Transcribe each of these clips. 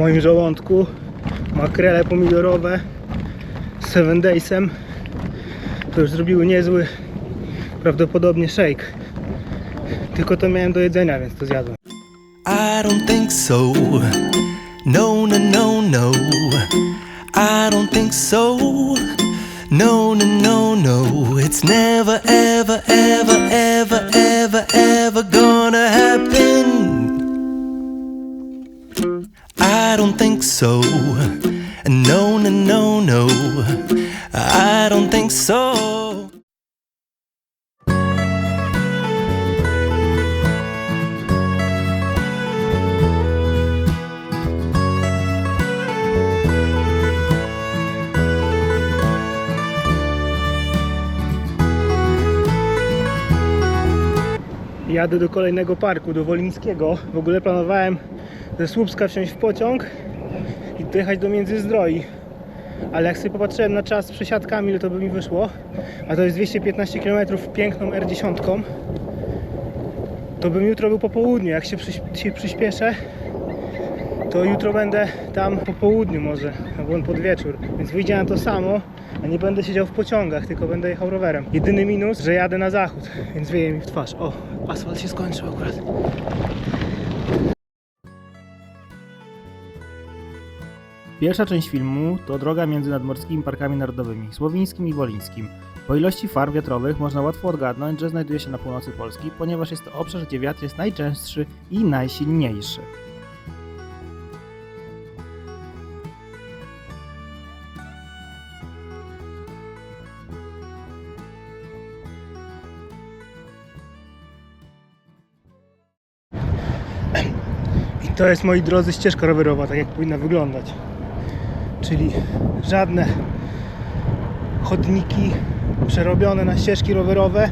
moim żołądku makrele pomidorowe z Seven Daysem to już zrobiły niezły prawdopodobnie shake tylko to miałem do jedzenia, więc to zjadłem I don't think so. No, no, no, no. I don't think so. No, no, no, no. It's never, ever, ever, ever, ever, ever so. No, no, no, no. I don't think so. Jadę do kolejnego parku, do Wolińskiego. W ogóle planowałem ze Słupska wsiąść w pociąg i dojechać do Międzyzdroi. Ale jak sobie popatrzyłem na czas z przesiadkami, ile to by mi wyszło, a to jest 215 km piękną R10, to bym jutro był po południu. Jak się, się przyspieszę, to jutro będę tam po południu może, albo pod wieczór. Więc wyjdzie na to samo, a nie będę siedział w pociągach, tylko będę jechał rowerem. Jedyny minus, że jadę na zachód, więc wieje mi w twarz. O, asfalt się skończył akurat. Pierwsza część filmu to droga między nadmorskimi parkami narodowymi Słowińskim i Wolińskim. Po ilości far wiatrowych można łatwo odgadnąć, że znajduje się na północy Polski, ponieważ jest to obszar, gdzie wiatr jest najczęstszy i najsilniejszy. I to jest, moi drodzy, ścieżka rowerowa, tak jak powinna wyglądać. Czyli żadne chodniki przerobione na ścieżki rowerowe,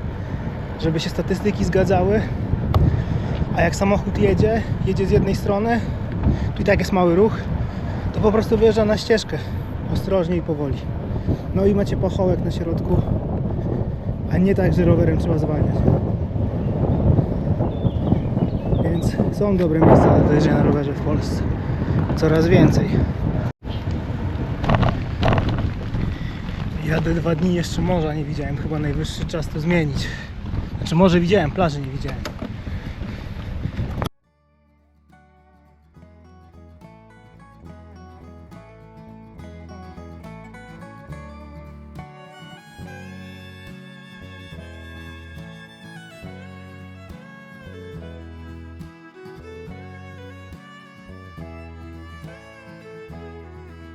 żeby się statystyki zgadzały. A jak samochód jedzie, jedzie z jednej strony, tu i tak jest mały ruch, to po prostu wjeżdża na ścieżkę. Ostrożnie i powoli. No i macie pachołek na środku, a nie tak, że rowerem trzeba zwalniać. Więc są dobre miejsca do jeżdżenia na rowerze w Polsce. Coraz więcej. Jadę dwa dni jeszcze morza nie widziałem. Chyba najwyższy czas to zmienić. Znaczy może widziałem, plaży nie widziałem.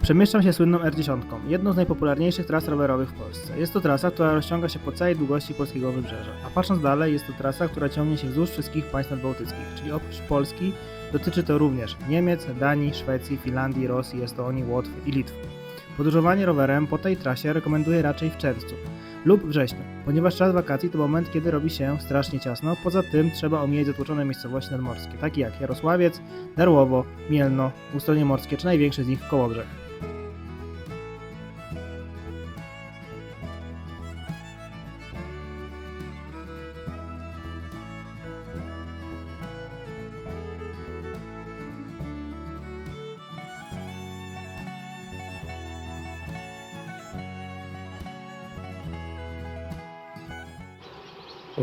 Przemieszczam się słynną R10, jedną z najpopularniejszych tras rowerowych w Polsce. Jest to trasa, która rozciąga się po całej długości polskiego wybrzeża, a patrząc dalej jest to trasa, która ciągnie się wzdłuż wszystkich państw nadbałtyckich, czyli oprócz Polski dotyczy to również Niemiec, Danii, Szwecji, Finlandii, Rosji, Estonii, Łotwy i Litwy. Podróżowanie rowerem po tej trasie rekomenduję raczej w czerwcu lub wrześniu, ponieważ czas wakacji to moment, kiedy robi się strasznie ciasno. Poza tym trzeba omijać zatłoczone miejscowości nadmorskie, takie jak Jarosławiec, Darłowo, Mielno, Ustronie Morskie czy największy z nich Kołobrzeg.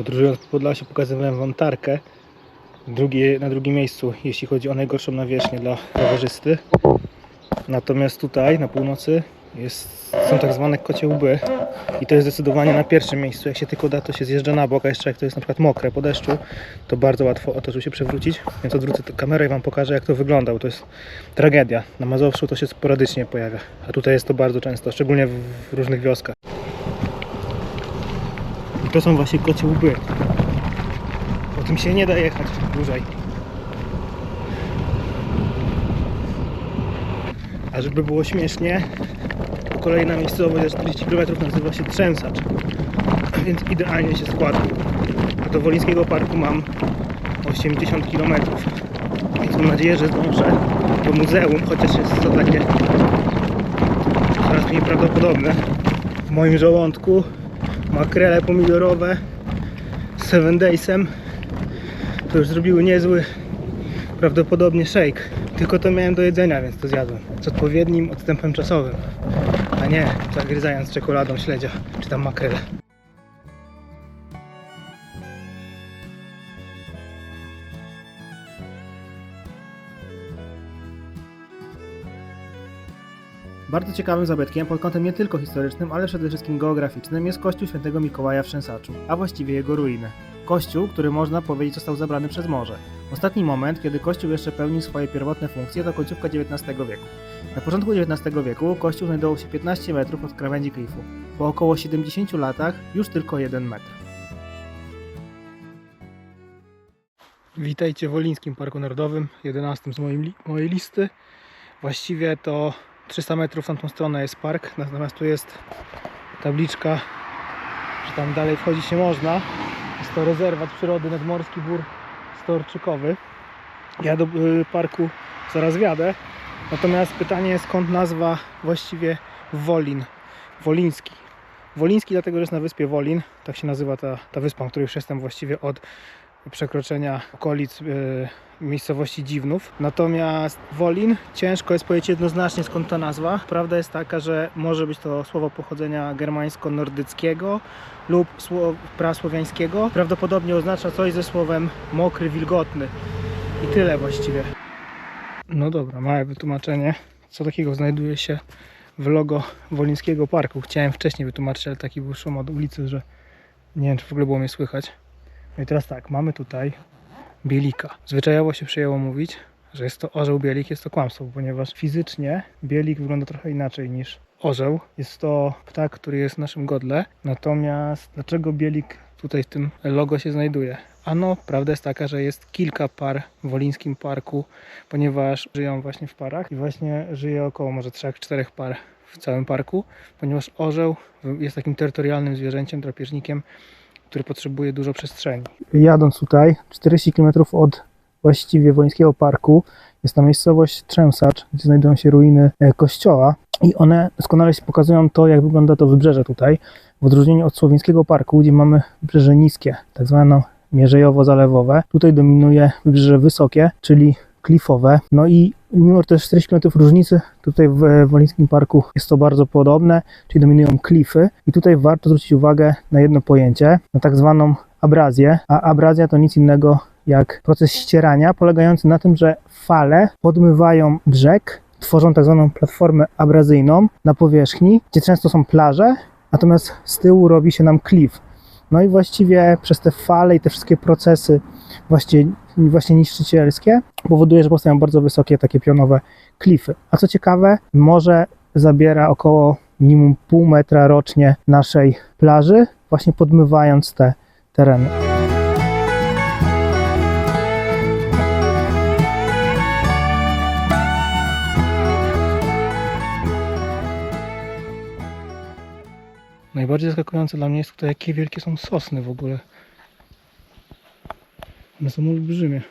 Podróżując po Podlasiu pokazywałem Wam tarkę. Drugie, na drugim miejscu, jeśli chodzi o najgorszą nawierzchnię dla rowerzysty. Natomiast tutaj, na północy, jest, są tak zwane kocie łby. I to jest zdecydowanie na pierwszym miejscu. Jak się tylko da, to się zjeżdża na bok, a jeszcze jak to jest na przykład mokre po deszczu, to bardzo łatwo o to, żeby się przewrócić. Więc odwrócę kamerę i Wam pokażę, jak to wygląda, to jest tragedia. Na Mazowszu to się sporadycznie pojawia, a tutaj jest to bardzo często, szczególnie w różnych wioskach. To są właśnie kocie łby. Po tym się nie da jechać dłużej. A żeby było śmiesznie, kolejna miejscowość za 40 km nazywa się Trzęsacz. Więc idealnie się składa. A do Wolińskiego Parku mam 80 km. Więc mam nadzieję, że zdążę do muzeum, chociaż jest to takie coraz mniej prawdopodobne. W moim żołądku makrele pomidorowe z Seven Daysem to już zrobiły niezły prawdopodobnie shake Tylko to miałem do jedzenia, więc to zjadłem. Z odpowiednim odstępem czasowym. A nie zagryzając czekoladą śledzia, czy tam makrele. Bardzo ciekawym zabytkiem pod kątem nie tylko historycznym, ale przede wszystkim geograficznym jest kościół świętego Mikołaja w Trzęsaczu, a właściwie jego ruiny. Kościół, który można powiedzieć został zabrany przez morze. Ostatni moment, kiedy kościół jeszcze pełnił swoje pierwotne funkcje, to końcówka XIX wieku. Na początku XIX wieku kościół znajdował się 15 metrów od krawędzi klifu. Po około 70 latach już tylko 1 metr. Witajcie w Wolińskim Parku Narodowym, 11 z mojej listy. Właściwie to 300 metrów w tamtą stronę jest park, natomiast tu jest tabliczka, że tam dalej wchodzić nie można. Jest to rezerwat przyrody Nadmorski Bór Storczykowy. Ja do y, parku zaraz wjadę. Natomiast pytanie skąd nazwa właściwie Wolin, Woliński. Woliński dlatego, że jest na wyspie Wolin, tak się nazywa ta, ta wyspa, na której już jestem właściwie od przekroczenia okolic y, miejscowości Dziwnów. Natomiast Wolin ciężko jest powiedzieć jednoznacznie skąd ta nazwa. Prawda jest taka, że może być to słowo pochodzenia germańsko-nordyckiego lub sło- prasłowiańskiego. Prawdopodobnie oznacza coś ze słowem mokry, wilgotny. I tyle właściwie. No dobra, małe wytłumaczenie. Co takiego znajduje się w logo Wolińskiego Parku? Chciałem wcześniej wytłumaczyć, ale taki był szum od ulicy, że nie wiem, czy w ogóle było mnie słychać. No i teraz tak, mamy tutaj bielika. Zwyczajowo się przyjęło mówić, że jest to orzeł bielik, jest to kłamstwo, ponieważ fizycznie bielik wygląda trochę inaczej niż orzeł. Jest to ptak, który jest w naszym godle. Natomiast dlaczego bielik tutaj w tym logo się znajduje? Ano, prawda jest taka, że jest kilka par w Wolińskim Parku, ponieważ żyją właśnie w parach i właśnie żyje około może 3-4 par w całym parku, ponieważ orzeł jest takim terytorialnym zwierzęciem, drapieżnikiem, który potrzebuje dużo przestrzeni. Jadąc tutaj, 40 km od właściwie Wolińskiego Parku, jest ta miejscowość Trzęsacz, gdzie znajdują się ruiny e, kościoła i one doskonale się pokazują to, jak wygląda to wybrzeże tutaj, w odróżnieniu od Słowińskiego Parku, gdzie mamy wybrzeże niskie, tak zwane mierzejowo-zalewowe. Tutaj dominuje wybrzeże wysokie, czyli klifowe. No i mimo jest 40 km różnicy, tutaj w e, Wolińskim Parku jest to bardzo podobne, czyli dominują klify. I tutaj warto zwrócić uwagę na jedno pojęcie, na tak zwaną abrazję. A abrazja to nic innego jak proces ścierania, polegający na tym, że fale podmywają brzeg, tworzą tak zwaną platformę abrazyjną na powierzchni, gdzie często są plaże, natomiast z tyłu robi się nam klif. No i właściwie przez te fale i te wszystkie procesy właśnie, właśnie niszczycielskie powoduje, że powstają bardzo wysokie takie pionowe klify. A co ciekawe, morze zabiera około minimum pół metra rocznie naszej plaży, właśnie podmywając te tereny. Najbardziej zaskakujące dla mnie jest tutaj, jakie wielkie są sosny w ogóle. One są olbrzymie.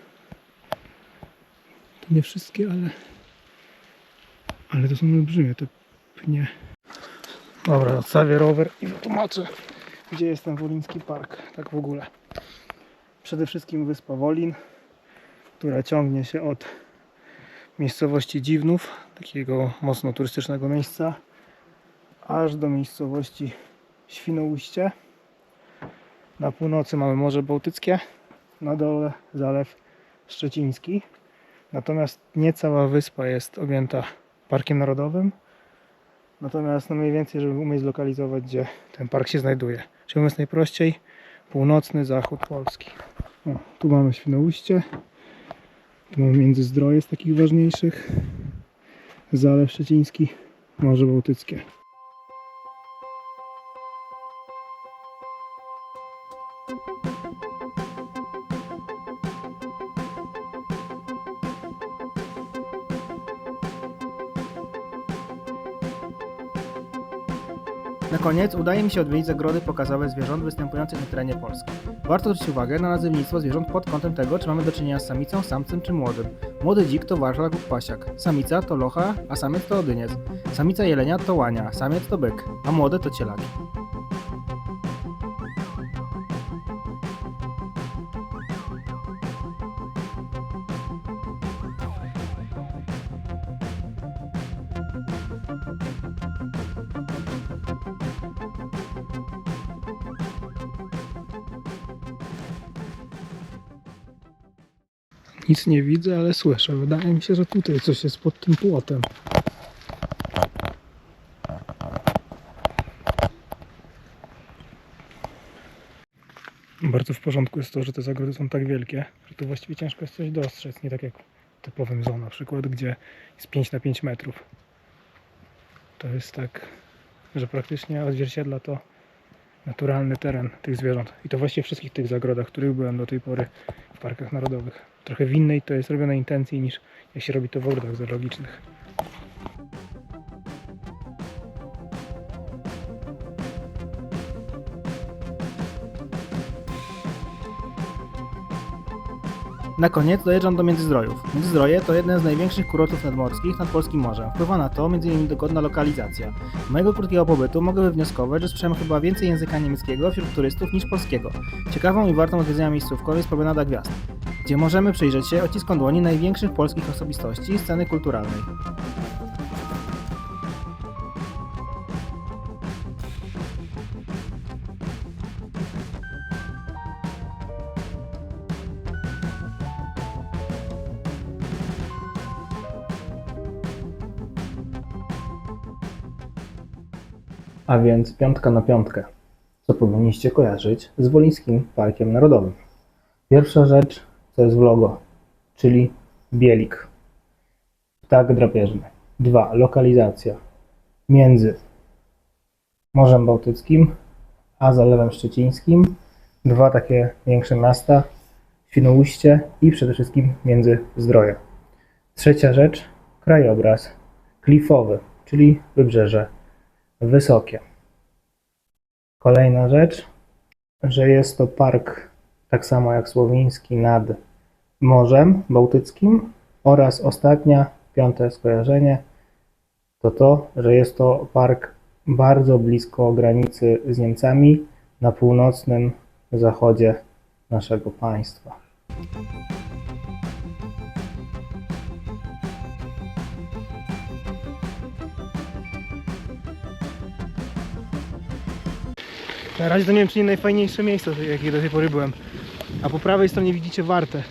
To nie wszystkie, ale... Ale to są olbrzymie, te pnie. Dobra, odstawię rower i wytłumaczę, gdzie jest ten Woliński Park, tak w ogóle. Przede wszystkim wyspa Wolin, która ciągnie się od miejscowości Dziwnów, takiego mocno turystycznego miejsca, aż do miejscowości Świnoujście. Na północy mamy Morze Bałtyckie, na dole Zalew Szczeciński. Natomiast nie cała wyspa jest objęta Parkiem Narodowym. Natomiast no mniej więcej, żeby umieć zlokalizować, gdzie ten park się znajduje. Czyli mówiąc najprościej, północny zachód Polski. O, tu mamy Świnoujście. Tu mamy Międzyzdroje z takich ważniejszych. Zalew Szczeciński, Morze Bałtyckie. Na koniec udaje mi się odwiedzić zagrody pokazowe zwierząt występujących na terenie Polski. Warto zwrócić uwagę na nazewnictwo zwierząt pod kątem tego, czy mamy do czynienia z samicą, samcem czy młodym. Młody dzik to warszlak lub pasiak, samica to locha, a samiec to odyniec. Samica jelenia to łania, samiec to byk, a młode to cielaki. Nic nie widzę, ale słyszę. Wydaje mi się, że tutaj coś jest pod tym płotem. Bardzo w porządku jest to, że te zagrody są tak wielkie, że tu właściwie ciężko jest coś dostrzec. Nie tak jak w typowym zoo na przykład, gdzie jest 5 na 5 metrów. To jest tak, że praktycznie odzwierciedla to naturalny teren tych zwierząt. I to właściwie wszystkich tych zagrodach, w których byłem do tej pory w parkach narodowych. Trochę w innej to jest robione intencji niż jak się robi to w ogrodach zoologicznych. Na koniec dojeżdżam do Międzyzdrojów. Międzyzdroje to jeden z największych kurortów nadmorskich nad polskim morzem. Wpływa na to m.in. dogodna lokalizacja. Mojego krótkiego pobytu mogę wywnioskować, że słyszałem chyba więcej języka niemieckiego wśród turystów niż polskiego. Ciekawą i wartą odwiedzenia miejscówką jest Promenada Gwiazd, gdzie możemy przyjrzeć się ociskom dłoni największych polskich osobistości sceny kulturalnej. A więc piątka na piątkę. Co powinniście kojarzyć z Wolińskim Parkiem Narodowym? Pierwsza rzecz to jest w logo, czyli bielik. Ptak drapieżny. Dwa, lokalizacja. Między Morzem Bałtyckim a Zalewem Szczecińskim. Dwa takie większe miasta. Świnoujście i przede wszystkim Międzyzdroje. Trzecia rzecz, krajobraz klifowy, czyli wybrzeże wysokie. Kolejna rzecz, że jest to park tak samo jak Słowiński nad Morzem Bałtyckim oraz ostatnia, piąte skojarzenie to to, że jest to park bardzo blisko granicy z Niemcami na północnym zachodzie naszego państwa. Na razie to nie wiem, czy nie najfajniejsze miejsce, jakie do tej pory byłem. A po prawej stronie widzicie wartę.